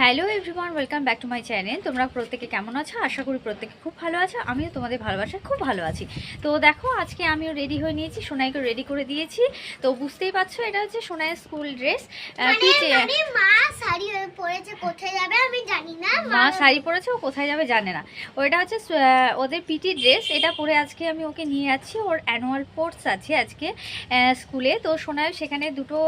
Hello everyone welcome back to my channel তোমরা প্রত্যেকে কেমন আছো? আশা করি প্রত্যেকে খুব ভালো আছো। আমিও তোমাদের ভালোবাসায় খুব ভালো আছি। তো দেখো আজকে আমিও রেডি হয়ে নিয়েছি সোনাইকে রেডি করে দিয়েছি। তো বুঝতেই পারছ এটা হচ্ছে সোনাইয়ের স্কুল ড্রেস মা শাড়ি পরেছে কোথায় যাবে আমি জানি না মা। শাড়ি পরেছে ও কোথায় যাবে জানে না। ওইটা হচ্ছে ওদের পিটি ড্রেস এটা পরে আজকে আমি ওকে নিয়ে যাচ্ছি। ওর অ্যানুয়াল স্পোর্টস আছে আজকে স্কুলে তো সোনাই সেখানে দুটো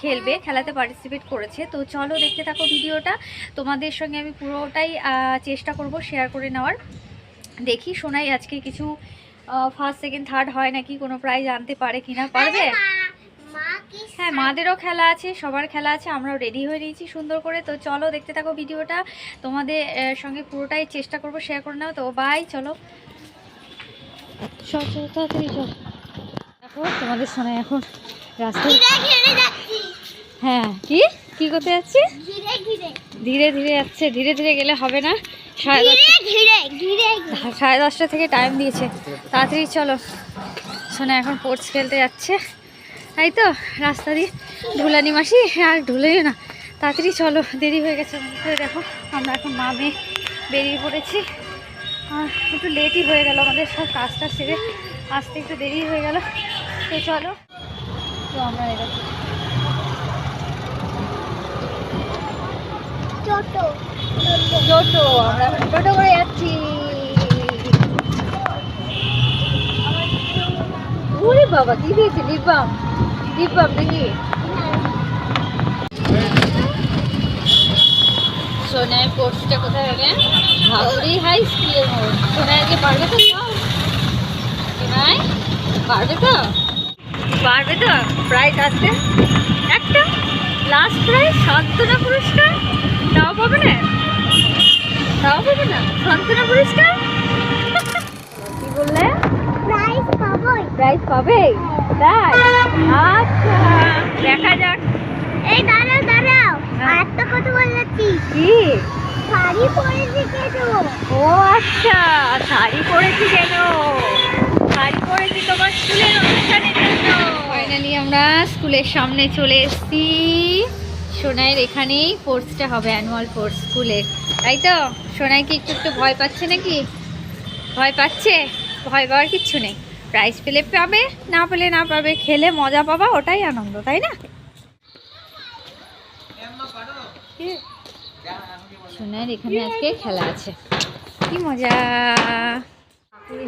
খেলবে খেলাতে পার্টিসিপেট করেছে। তো চলো দেখতে থাকো ভিডিওটা তোমাদের সঙ্গে আমি পুরোটাই চেষ্টা করব শেয়ার করে নেওয়ার। দেখি শোনাই আজকে কিছু ফার্স্ট সেকেন্ড থার্ড হয় নাকি কোনো প্রাইজ আনতে পারে কিনা পারবে? আরে মা- মা কি হ্যাঁ মাদেরও খেলা আছে সবার খেলা আছে আমরাও রেডি হয়ে নিয়েছি সুন্দর করে। তো চলো দেখতে থাকো ভিডিওটা। তোমাদের সঙ্গে পুরোটাই চেষ্টা করব শেয়ার করে নাও তো বাই চলো। দেখো তোমাদের শোনা এখন রাস্তায় হ্যাঁ কি? কি করতে যাচ্ছি? ঘিরে ঘিরে ধীরে ধীরে যাচ্ছে ধীরে ধীরে গেলে হবে না। সাড়ে দশটা সাড়ে দশটা থেকে টাইম দিয়েছে। তাড়াতাড়ি চলো। শোনা এখন স্পোর্টস খেলতে যাচ্ছে। তাই তো রাস্তা দিয়ে। ঢুলানি মাসি আর ঢুলেই না। তাড়াতাড়ি চলো দেরি হয়ে গেছে। দেখো আমরা এখন মা মেয়ে বেরিয়ে পড়েছি। আর একটু লেটই হয়ে গেল আমাদের সব কাজটা সেরে। আসতে একটু দেরি হয়ে গেল। তো চলো। তো আমরা এরকম টোটো। টোটো, আমরা টোটো বাবা, কি দিয়েছে লিপবাম লিপবাম নাকি সোনায় কোর্সটা কোথায় হবে ভাবরি হাই স্কুলের মোড় সোনায় আজকে পারবে তো? সোনায় পারবে তো? পারবে তো? প্রাইজ আসতে একটা? লাস্ট প্রাইজ সান্ত্বনা পুরস্কার? তাও পাবে না? তাও পাবে না? সান্ত্বনা পুরস্কার কি বললে? প্রাইস পাবোই। প্রাইজ পাবে? তাই? আচ্ছা দেখা যাক। এই দাঁড়াও দাঁড়াও। হ্যাঁ। আর একটা কথা বলছি। কি? শাড়ি পরেছি কেন? ও আচ্ছা শাড়ি পরেছি কেন? শাড়ি পরেছি তোমার স্কুলের অনুষ্ঠানের জন্য। ফাইনালি আমরা স্কুলের সামনে চলে এসেছি। সোনাইয়ের এখানেই কোর্সটা হবে অ্যানুয়াল কোর্স স্কুলের তাই তো? সোনাই কি একটু একটু ভয় পাচ্ছে নাকি? ভয় পাচ্ছে? ভয় পাওয়ার কিচ্ছু নেই। প্রাইজ পেলে পাবে না পেলে না পাবে। খেলে মজা পাবা ওটাই আনন্দ তাই না? সোনার এখানে আজকে খেলা আছে। কি মজা!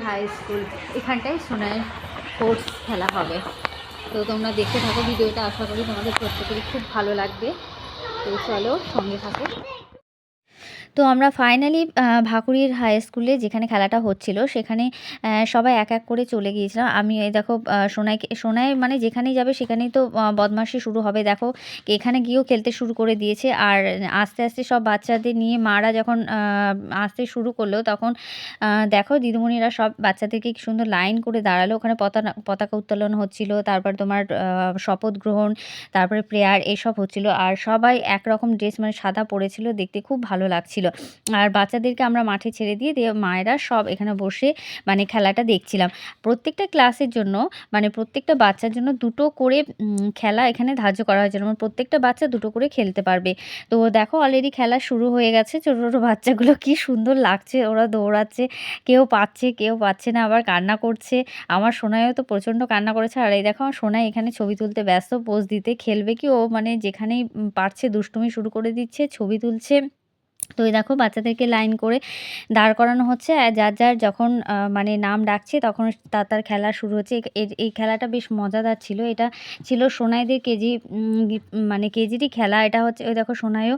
High school. এখানটাই সোনার স্পোর্টস খেলা হবে। তো তোমরা দেখতে থাকো ভিডিওটা, আশা করি তোমাদের প্রত্যেকেরই খুব ভালো লাগবে। তো চলো সঙ্গে থাকো। তো আমরা ফাইনালি ভাকুরির হাই স্কুলে যেখানে খেলাটা হচ্ছিল সেখানে সবাই এক এক করে চলে গিয়েছিলাম। আমি এই দেখো সোনাইকে সোনাই মানে যেখানেই যাবে সেখানেই তো আহ, বদমাশি শুরু হবে। দেখো এখানে গিয়েও খেলতে শুরু করে দিয়েছে। আর আস্তে আস্তে সব বাচ্চাদের নিয়ে মারা যখন আসতে শুরু করল তখন দেখো দিদিমণিরা সব বাচ্চাদেরকে কি সুন্দর লাইন করে দাঁড়াল। ওখানে পতাকা পতাকা উত্তোলন হচ্ছিল তারপর তোমার শপথ গ্রহণ তারপরে প্রেয়ার এসব হচ্ছিল। আর সবাই একরকম ড্রেস মানে সাদা পরেছিল। দেখতে খুব ভালো লাগছিল। আর বাচ্চাদেরকে আমরা মাঠে ছেড়ে দিয়ে দিয়ে মায়েরা সব এখানে বসে মানে খেলাটা দেখছিলাম। প্রত্যেকটা ক্লাসের জন্য মানে প্রত্যেকটা বাচ্চার জন্য দুটো করে খেলা এখানে ধার্য করা হয়েছে। মানে প্রত্যেকটা বাচ্চা দুটো করে খেলতে পারবে। তো দেখো অলরেডি খেলা শুরু হয়ে গেছে। ছোটো ছোটো বাচ্চাগুলো কি সুন্দর লাগছে। ওরা দৌড়াচ্ছে। কেউ পাচ্ছে কেউ পাচ্ছে না। আবার কান্না করছে। আমার সোনায়ও তো প্রচণ্ড কান্না করেছে। আর এই দেখো আমার সোনাই এখানে ছবি তুলতে ব্যস্ত। পোজ দিতে খেলবে কি? ও মানে যেখানেই পারছে দুষ্টুমি শুরু করে দিচ্ছে, ছবি তুলছে। তো এই দেখো বাচ্চাদেরকে লাইন করে দাঁড় করানো হচ্ছে আর যার যার যখন মানে নাম ডাকছে তখন তার তার খেলা শুরু হচ্ছে। এই- খেলাটা বেশ মজাদার ছিল। এটা ছিল সোনাইদের কেজি মানে কেজিরই খেলা। এটা হচ্ছে ওই দেখো সোনাইও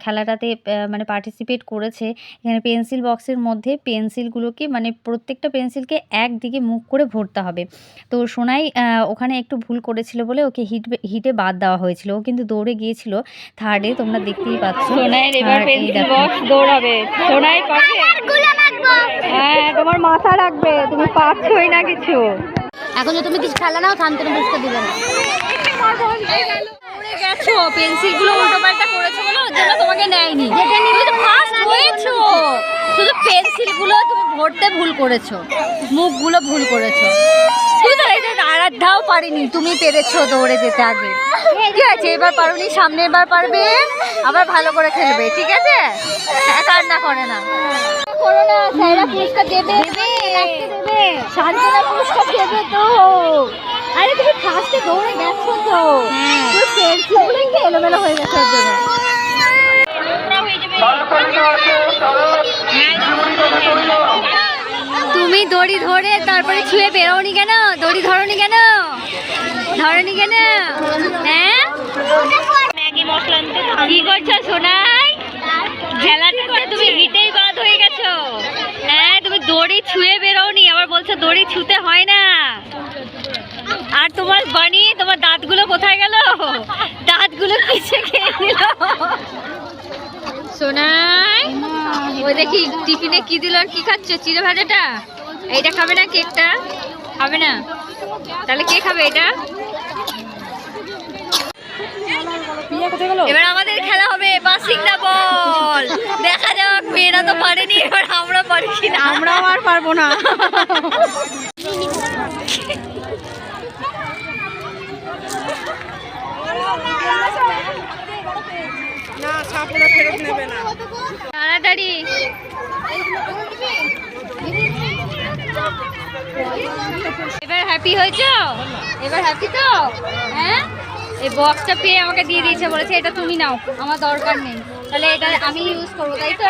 খেলাটাতে মানে পার্টিসিপেট করেছে। এখানে পেন্সিল বক্সের মধ্যে পেন্সিলগুলোকে মানে প্রত্যেকটা পেন্সিলকে একদিকে মুখ করে ভরতে হবে। তো সোনাই ওখানে একটু ভুল করেছিল বলে ওকে হিট হিটে বাদ দেওয়া হয়েছিল। ও কিন্তু দৌড়ে গিয়েছিল থার্ডে তোমরা দেখতেই পাচ্ছ। সোনাইয়ের এবার box দৌড়াবে। সোনাই হ্যাঁ তোমার মাথা রাখবে তুমি পাচ্ছই না কিছু। এখন যদি তুমি কিছু খেলা নাও শান্তনু বুঝতে দিবে না। গেছো পেন্সিলগুলো উল্টো পাল্টা করেছ বলো ওর জন্য তোমাকে নেয়নি। যেটা হয়েছো শুধু পেন্সিলগুলো তুমি ভরতে ভুল করেছ মুখগুলো ভুল করেছ। তুমি তো পারিনি তুমি পেরেছ দৌড়ে যেতে আগে। ঠিক আছে এবার পারোনি সামনে এবার পারবে আবার ভালো করে খেলবে ঠিক আছে? কান্না করে না। করো না স্যাররা পুরস্কার দেবে। দেবে। শান্তনা পুরস্কার দেবে তো। আরে তুমি ফার্স্টে দৌড়ে গেছো তো। তোর পেন্সিলগুলোই এলোমেলো হয়ে গেছে ওর জন্য। তুমি দড়ি ধরে তারপরে ছুঁয়ে বেরোনি কেন? দড়ি ধরনি কেন? ধরনি কেন? হ্যাঁ? কি করছ সোনাই? খেলাটাতে তুমি হিটেই বাদ হয়ে গেছো। হ্যাঁ তুমি দড়ি ছুঁয়ে বেরোনি আবার বলছো দড়ি ছুঁতে হয় না। আর তোমার বানি তোমার দাঁতগুলো কোথায় গেল? দাঁতগুলো পিছে খেয়ে দিল সোনাই? ওই দেখি টিফিনে কি দিল আর কি খাচ্ছ? চিড়ে ভাজাটা? এইটা খাবে না কেকটা? খাবে না? তাহলে কে খাবে এটা? এবার আমাদের খেলা হবে পাসিং না বল। দেখা যাক মেয়েরা তো পারেনি এবার আমরা পারি কিনা? আমরাও আর পারব না। তাড়াতাড়ি। এবার হ্যাপি হয়েছো? এবার হ্যাপি তো? হ্যাঁ? এই বক্সটা পেয়ে আমাকে দিয়ে দিয়েছে, বলেছে এটা তুমি নাও, আমার দরকার নেই। তাহলে এটা আমি ইউজ করব, তাই তো?